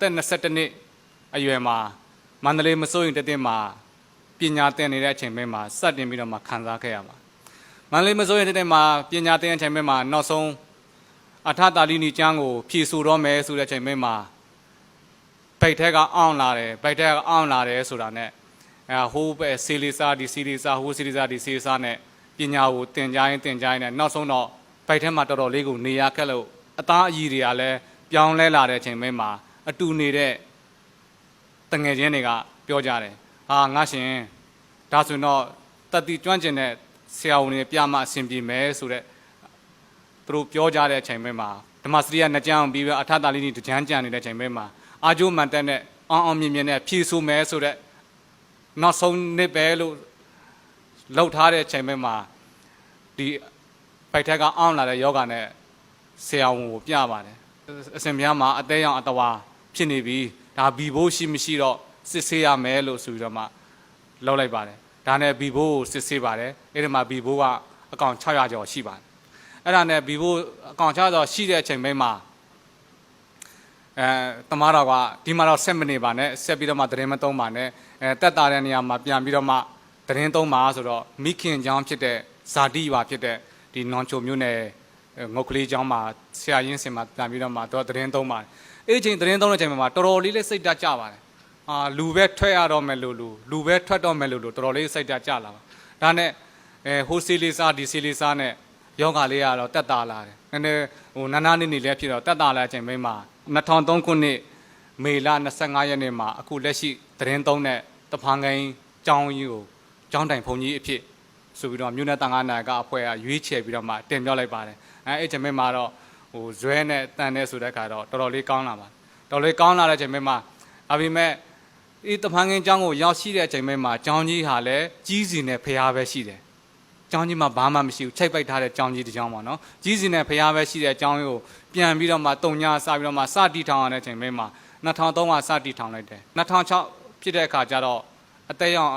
သက်22နှစ်အရွယ်မှာမန္တလေးမစိုးရင်တတဲ့မှာပညာသင်နေတဲ့အချိန်ပဲမှာစတင်ပြီးတော့မှခံစားခဲ့ရပါမန္တလေးမစိုးရင်တတဲ့မှာပညာသင်တဲ့အချိန်ပဲမှာနောက်ဆုံးအထတာလီနီကျမ်းကိုဖြည့်ဆို့တော့မယ်ဆိုတဲ့အချိန်ပဲမှာဗိတ်ထက်ကအောင်းလာတယ်ဗိတ်ထက်ကအောင်းလာတယ်ဆိုတာနဲ့အဲဟိုးပဲစီလီစာဒီစီလီစာဟိုးစီလီစာဒီစီလီစာနဲ့ပညာကိုသင်ကြားရင်သင်ကြားရင်နဲ့နောက်ဆုံးတော့ဗိတ်ထက်မှာတော်တော်လေးကိုနေရခက်လို့အသားအကြီးတွေကလည်းပြောင်းလဲလာတဲ့အချိန်ပဲမှာ အတူနေတဲ့တငယ်ချင်းတွေကပြောကြတယ်ဟာငါရှင်ဒါဆိုရင်တော့တတိကျွမ်းကျင်တဲ့ဆရာဝန်တွေပြမအဆင်ပြေမယ်ဆိုတော့သူတို့ပြောကြတဲ့အချိန်ပဲမှာဓမ္မစရိယနှစ်ကျမ်းအောင်ပြီးပြီးအထတာလေးကြီးတကြမ်းကြံနေတဲ့အချိန်ပဲမှာအာကျိုးမှန်တက်တဲ့အောင်အောင်မြင်မြင်နဲ့ဖြည့်ဆို့မယ်ဆိုတော့နောက်ဆုံးနှစ်ပဲလို့လှုပ်ထားတဲ့အချိန်ပဲမှာဒီပိုက်ထက်ကအောင်းလာတဲ့ယောဂနဲ့ဆရာဝန်ကိုပြပါတယ်အစင်များမှာအသေးရောင်အတဝါ ဖြစ်နေပြီဒါဘီဘိုးရှိမရှိတော့စစ်ဆေးရမယ်လို့ဆိုပြီးတော့မှလောက်လိုက်ပါတယ်ဒါနဲ့ဘီဘိုးကိုစစ်ဆေးပါတယ်အဲ့ဒီမှာဘီဘိုးကအကောင်600ကျော်ရှိပါတယ်အဲ့ဒါနဲ့ဘီဘိုးအကောင်600ကျော်ရှိတဲ့အချိန်မှာအဲတမားတော်ကဒီမှာတော့ဆက်မနေပါနဲ့ဆက်ပြီးတော့မှသတင်းမသုံးပါနဲ့အဲတက်တာတဲ့နေရာမှာပြန်ပြီးတော့မှသတင်းသုံးပါဆိုတော့မိခင်ကျောင်းဖြစ်တဲ့ဇာတိပါဖြစ်တဲ့ဒီနွန်ချိုမျိုးနယ်ငုတ်ကလေးကျောင်းမှာဆရာရင်းစင်မှာပြန်ပြီးတော့မှသူကသတင်းသုံးပါ အဲ့ဒီချိန်သတင်းသုံးတဲ့အချိန်မှာတော်တော်လေးလေးစိတ်ဓာတ်ကြပါတယ်အာလူပဲထွက်ရတော့မယ်လို့လူလူပဲထွက်တော့မယ်လို့လူတော်တော်လေးစိတ်ဓာတ်ကြလာပါဒါနဲ့အဲဟိုစီလီစာဒီစီလီစာနဲ့ယောဂလေးကတော့တက်တာလာတယ်နည်းနည်းဟိုနာနာနေနေလေးဖြစ်တော့တက်တာလာတဲ့အချိန်မိမှာ2003ခုနှစ်မေလ25ရက်နေ့မှာအခုလက်ရှိသတင်းသုံးတဲ့တဖန်ကိုင်းကျောင်းကြီးကိုကျောင်းတိုင်ဘုံကြီးအဖြစ်ဆိုပြီးတော့မြို့နယ်တန်ခါနာကအဖွဲ့ကရွေးချယ်ပြီးတော့မှတင်ပြလိုက်ပါတယ်အဲအဲ့ချိန်မှာတော့ ဟိုဇွဲနဲ့တန်တဲ့ဆိုတဲ့ခါတော့တော်တော်လေးကောင်းလာပါတယ်တော်တော်လေးကောင်းလာတဲ့အချိန်မှာအပြင်မဲ့ဒီတဖန်ကင်းကျောင်းကိုရောက်ရှိတဲ့အချိန်မှာကျောင်းကြီးဟာလည်းကြီးစီနဲ့ဖျားပဲရှိတယ်ကျောင်းကြီးမှာဘာမှမရှိဘူးချိတ်ပိုက်ထားတဲ့ကျောင်းကြီးတစ်ကျောင်းပေါ့နော်ကြီးစီနဲ့ဖျားပဲရှိတဲ့ကျောင်းကြီးကိုပြန်ပြီးတော့မှတုံညာစပြီးတော့မှစတီထောင်ရတဲ့အချိန်မှာ2003ကစတီထောင်လိုက်တယ်2006ဖြစ်တဲ့အခါကျတော့အသက်ရောက်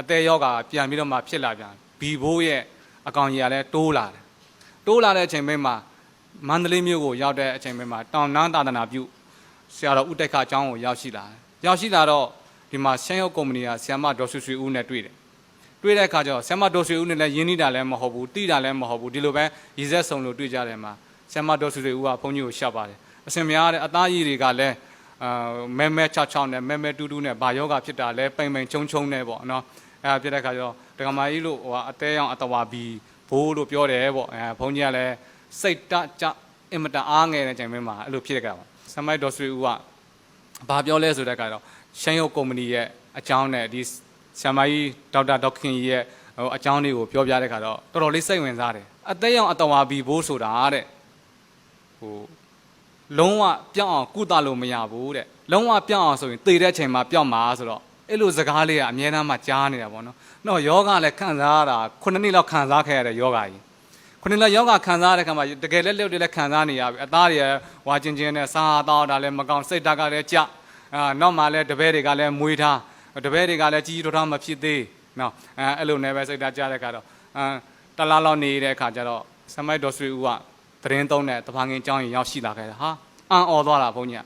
အသက်ရောဂါပြန်ပြီးတော့မှဖြစ်လာပြန်ဘီဘိုးရဲ့အကောင်ကြီးကလည်းတိုးလာတယ်တိုးလာတဲ့အချိန်မှာ မန္တလေးမြို့ကိုရောက်တဲ့အချိန်မှာတောင်နန်းသာသနာပြုဆရာတော်ဦးတိုက်ခအကြောင်းကိုရောက်ရှိလာတယ်ရောက်ရှိလာတော့ဒီမှာရှမ်းရုပ်ကုမ္ပဏီကဆ iam မဒေါ်ဆွေဆွေဦးနဲ့တွေ့တယ်တွေ့တဲ့အခါကျတော့ဆ iam မဒေါ်ဆွေဦးနဲ့လည်းယင်းနေတာလည်းမဟုတ်ဘူးတိတာလည်းမဟုတ်ဘူးဒီလိုပဲရည်ဆက်ဆောင်လို့တွေ့ကြတယ်မှာဆ iam မဒေါ်ဆွေဆွေဦးကဘုန်းကြီးကိုရှောက်ပါတယ်အစင်များတဲ့အသားရည်တွေကလည်းအာမဲမဲချောက်ချောက်နဲ့မဲမဲတူးတူးနဲ့ဘာယောဂဖြစ်တာလဲပိန်ပိန်ချုံချုံနဲ့ပေါ့နော်အဲဒါဖြစ်တဲ့အခါကျတော့ဒကမာကြီးလို့ဟိုအသေးအောင်အတဝါဘီဘိုးလို့ပြောတယ်ပေါ့အဲဘုန်းကြီးကလည်း စိတ်တကြအင်မတန်အားငယ်တဲ့ချိန်မှာအဲ့လိုဖြစ်တဲ့ကပါဆမိုက်ဒေါ်ဆွေဦးကဘာပြောလဲဆိုတဲ့အခါတော့ရှမ်းရုပ်ကုမ္ပဏီရဲ့အကြောင်းနဲ့ဒီဆမ်မကြီးဒေါက်တာဒေါက်ခင်ကြီးရဲ့ဟိုအကြောင်းလေးကိုပြောပြတဲ့အခါတော့တော်တော်လေးစိတ်ဝင်စားတယ်အသေးအောင်အတဝါဘီဘိုးဆိုတာတဲ့ဟိုလုံးဝပြောင်းအောင်ကုသလို့မရဘူးတဲ့လုံးဝပြောင်းအောင်ဆိုရင်သေတဲ့ချိန်မှာပြောင်းမှာဆိုတော့အဲ့လိုစကားလေးကအများအားမှကြားနေတာပေါ့နော်။တော့ယောဂလည်းခံစားရတာခုနှစ်နှစ်လောက်ခံစားခဲ့ရတဲ့ယောဂကြီး။ ခုနှစ်လောက်ယောဂခံစားရတဲ့ခါမှာတကယ်လက်လျောက်တွေလည်းခံစားနေရပြီ။အသားတွေဝါချင်းချင်းနဲ့စားတော့တာလည်းမကောင်းစိတ်ဓာတ်ကလည်းကြ။အာနောက်မှလည်းတပည့်တွေကလည်းမွေးထားတပည့်တွေကလည်းကြီးကြီးတော်တော်မဖြစ်သေး။နော်အဲအဲ့လိုနဲ့ပဲစိတ်ဓာတ်ကြတဲ့ခါတော့အာတလားလောက်နေတဲ့ခါကျတော့ဆမိုက်ဒေါ်ဆွေဦးကသတင်းသုံးတဲ့တဖန်ငင်ကျောင်းရင်ရောက်ရှိလာခဲ့တာဟာအံ့ဩသွားတာဘုန်းကြီးက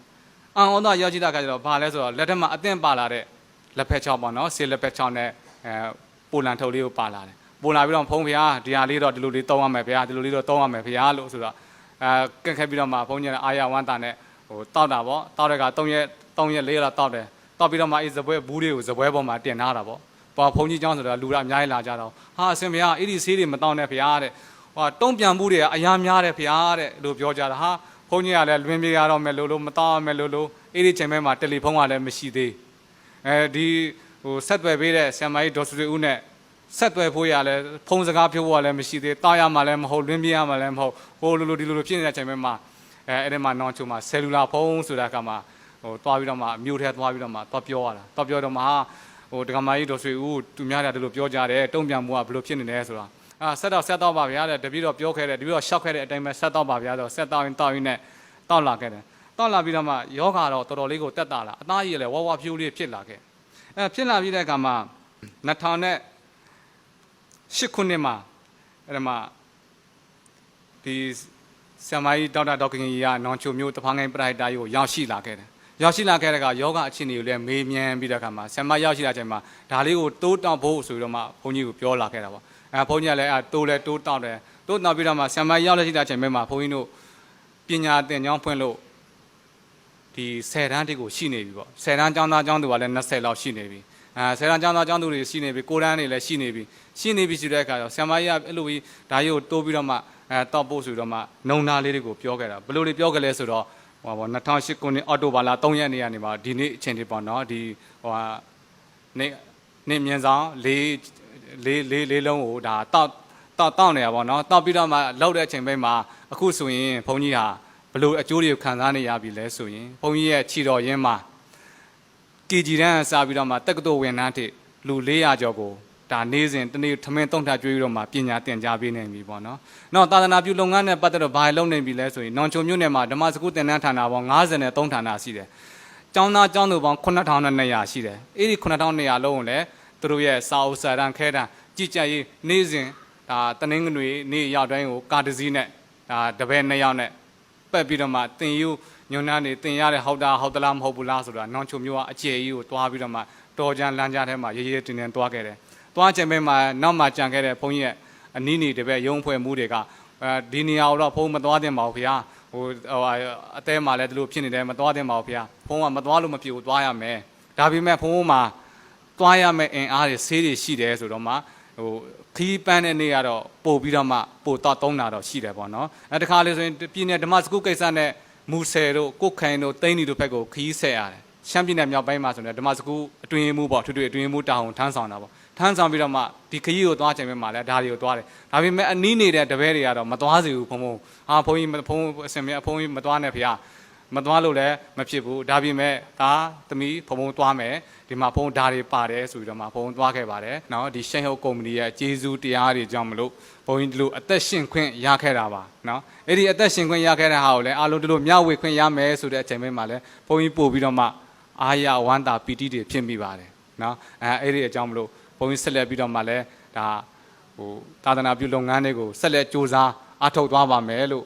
အံ့ဩသွားရောက်ရှိတာခါကျတော့ဘာလဲဆိုတော့လက်ထက်မှာအသင့်ပါလာတဲ့လက်ဖက်ချောင်းပေါ့နော်ဆေးလက်ဖက်ချောင်းနဲ့အဲပိုလန်ထုတ်လေးကိုပါလာတယ် ပို့လာပြီးတော့ဖုန်းဖေဟာဒီဟာလေးတော့ဒီလိုလေးတောင်းရမယ်ဖေဟာဒီလိုလေးတော့တောင်းရမယ်ဖေဟာလို့ဆိုတော့အဲကန့်ခက်ပြီးတော့မှဖုန်းကြီးအာရဝမ်းတာနဲ့ဟိုတောက်တာပေါ့တောက်တဲ့က3ရက်3ရက်4ရက်လောက်တောက်တယ်တောက်ပြီးတော့မှအေးဇပွဲဘူးတွေကိုဇပွဲပေါ်မှာတင်ထားတာပေါ့ပေါ်ဖုန်းကြီးကျောင်းဆိုတော့လူရအများကြီးလာကြတော့ဟာအစင်ဖေဟာအေးဒီဆေးတွေမတောင်းနဲ့ဖေဟာတဲ့ဟိုတုံးပြန်မှုတွေကအများများတယ်ဖေဟာတဲ့လို့ပြောကြတာဟာဖုန်းကြီးကလည်းလွင်ပြေရတော့မယ်လို့လို့မတောင်းရမယ်လို့လို့အေးဒီချိန်မဲမှာတယ်လီဖုန်းကလည်းမရှိသေးအဲဒီဟိုဆက်သွယ်ပေးတဲ့ဆံမကြီးဒေါ်စုစုဦးနဲ့ ဆက်သွယ်ဖို့ရလဲဖုန်းစကားပြောဖို့ကလည်းမရှိသေးတားရမှလည်းမဟုတ်လွင်ပြေရမှလည်းမဟုတ်ဟိုလိုလိုဒီလိုလိုဖြစ်နေတဲ့ချိန်မှာအဲအဲ့ဒီမှာနောင်ချုံမှာဆယ်လူလာဖုန်းဆိုတာကမှဟိုတွားပြီးတော့မှမြို့ထဲတွားပြီးတော့မှတွားပြောရတာတွားပြောတော့မှဟိုဒကမာကြီးဒေါ်ဆွေဦးသူများတယ်လို့ပြောကြတယ်တုံ့ပြန်မှုကဘယ်လိုဖြစ်နေလဲဆိုတာအာဆက်တော့ဆက်တော့ပါဗျာတဲ့တပည့်တော်ပြောခဲ့တယ်တပည့်တော်ရှောက်ခဲ့တဲ့အတိုင်းပဲဆက်တော့ပါဗျာဆိုဆက်တော့ရင်တော့ရင်နဲ့တောက်လာခဲ့တယ်တောက်လာပြီးတော့မှယောဂါတော့တော်တော်လေးကိုတက်တာလာအသားကြီးလည်းဝါဝါဖြိုးလေးဖြစ်လာခဲ့အဲဖြစ်လာပြီးတဲ့အခါမှာ2000နဲ့ 8ခုနှစ်မှာအဲ့ဒါမှဒီဆ iam မကြီးဒေါက်တာဒေါက်ခင်ကြီးကနောင်ချိုမျိုးတဖန်ငိုင်းပရိုက်တာကြီးကိုရောက်ရှိလာခဲ့တယ်ရောက်ရှိလာခဲ့တဲ့ကယောဂအခြေအနေကိုလည်းမေးမြန်းပြီးတဲ့အခါမှာဆရာမရောက်ရှိလာချိန်မှာဒါလေးကိုတိုးတောင်းဖို့ဆိုပြီးတော့မှဘုန်းကြီးကိုပြောလာခဲ့တာပေါ့အဲဘုန်းကြီးကလည်းအဲတိုးလဲတိုးတောင်းတယ်တိုးတောင်းပြီးတော့မှဆရာမရောက်လက်ရှိလာချိန်မှာဘုန်းကြီးတို့ပညာသင်ကျောင်းဖွင့်လို့ဒီ10တန်းတိကိုရှိနေပြီပေါ့10တန်းကျောင်းသားကျောင်းသူကလည်း20လောက်ရှိနေပြီ အဲ10တန်းကျောင်းသားကျောင်းသူတွေရှိနေပြီ9တန်းတွေလည်းရှိနေပြီရှိနေပြီဆိုတဲ့အခါကျတော့ဆရာမကြီးကအဲ့လိုကြီးဒါကြီးကိုတိုးပြီးတော့မှအဲတောက်ဖို့ဆိုပြီးတော့မှနုံနာလေးတွေကိုပြောခဲ့တာဘယ်လိုတွေပြောခဲ့လဲဆိုတော့ဟိုပါ2008ခုနှစ်အောက်တိုဘာလ3ရက်နေ့ကနေပါဒီနေ့အချိန်ထိပေါ့နော်ဒီဟိုဟာနေ့နေ့မြန်ဆောင်လေးလေးလေးလေးလုံးကိုဒါတောက်တောက်တောက်နေရပါတော့တောက်ပြီးတော့မှလောက်တဲ့အချိန်ပိုင်းမှာအခုဆိုရင်ဘုန်းကြီးဟာဘယ်လိုအကျိုးတွေကိုခံစားနေရပြီလဲဆိုရင်ဘုန်းကြီးရဲ့ခြေတော်ရင်းမှာ KG တန်းစားပြီးတော့မှတက္ကသိုလ်ဝင်နှန်းထိလူ400ကျော်ကိုဒါနေ့စဉ်တနေ့ထမင်းတုံးထကျွေးပြီးတော့မှပညာသင်ကြားပေးနေပြီပေါ့နော်။နောက်သာသနာပြုလုပ်ငန်းနဲ့ပတ်သက်တော့ဘာလုပ်နေပြီလဲဆိုရင်နောင်ချုံမြို့နယ်မှာဓမ္မစကုသင်တန်းဌာနပေါင်း53ဌာနရှိတယ်။ကျောင်းသားကျောင်းသူပေါင်း9200ရှိတယ်။အဲ့ဒီ9200လုံးကိုလည်းသူတို့ရဲ့စာအုပ်စာတမ်းခဲတမ်းကြည်ကြရေးနေ့စဉ်ဒါတနင်္ဂနွေနေ့ရောက်တိုင်းကိုကားတစ်စီးနဲ့ဒါတပည့်နှစ်ယောက်နဲ့ပတ်ပြီးတော့မှတင်ယူ ညွန်းနှန်းနေတင်ရတဲ့ဟောက်တာဟောက်တလားမဟုတ်ဘူးလားဆိုတာနောင်ချုံမျိုးကအကျယ်ကြီးကိုတွားပြီးတော့မှတော်ကြံလမ်းကြားထဲမှာရေးရေးတင်တင်တွားခဲ့တယ်။တွားချိန်ပဲမှာနောက်မှကြံခဲ့တဲ့ဘုန်းကြီးရဲ့အနီးနေတပည့်ရုံဖွဲ့မှုတွေကအဲဒီနေရာကိုတော့ဘုန်းမတွားတင်ပါဘူးခင်ဗျာ။ဟိုဟိုအသေးမှလည်းဒီလိုဖြစ်နေတယ်မတွားတင်ပါဘူးခင်ဗျာ။ဘုန်းကမတွားလို့မဖြစ်ဘူးတွားရမယ်။ဒါပေမဲ့ဘုန်းမှာတွားရမယ့်အင်အားတွေဆေးတွေရှိတယ်ဆိုတော့မှဟိုခီးပန်းတဲ့နေ့ကတော့ပို့ပြီးတော့မှပို့တော့သုံးတာတော့ရှိတယ်ပေါ့နော်။အဲတခါလေဆိုရင်ပြည်နယ်ဓမ္မစကုကိစ္စနဲ့ မူဆယ်တို့ကုတ်ခိုင်တို့တိန်းနီတို့ဘက်ကိုခီးဆက်ရတယ်။ရှမ်းပြည်နယ်မြောက်ပိုင်းမှာဆိုရင်ဓမ္မစကုအတွင်းမှုပေါ့ထွေထွေအတွင်းမှုတာဝန်ထမ်းဆောင်တာပေါ့။ထမ်းဆောင်ပြီးတော့မှဒီခရီးကိုသွားချိန်မှာလည်းဒါတွေကိုသွားတယ်။ဒါပေမဲ့အနီးနေတဲ့တပည့်တွေကတော့မသွားစီဘူးဘုံဘုံ။ဟာဘုန်းကြီးဘုန်းအစင်မြအဖုန်းကြီးမသွားနဲ့ဖေ။ မသွားလို့လည်းမဖြစ်ဘူးဒါပေမဲ့ဒါသမီးဖုံဖုံသွားမယ်ဒီမှာဖုံဓာတွေပါတယ်ဆိုပြီးတော့မှဖုံသွားခဲ့ပါတယ်เนาะဒီရှန်ဟောကုမ္ပဏီရဲ့ကျေးဇူးတရားတွေကြောင့်မလို့ဘုန်းကြီးဒီလိုအသက်ရှင်ခွင့်ရခဲ့တာပါเนาะအဲ့ဒီအသက်ရှင်ခွင့်ရခဲ့တဲ့ဟာကိုလည်းအားလုံးဒီလိုမျှဝေခွင့်ရမယ်ဆိုတဲ့အချိန်မှာလည်းဘုန်းကြီးပို့ပြီးတော့မှအာရဝန္တာပီတိတွေဖြစ်မိပါတယ်เนาะအဲအဲ့ဒီအကြောင်းမလို့ဘုန်းကြီးဆက်လက်ပြီးတော့မှလည်းဒါဟိုသာသနာပြုလုပ်ငန်းတွေကိုဆက်လက်စ조사အားထုတ်သွားပါမယ်လို့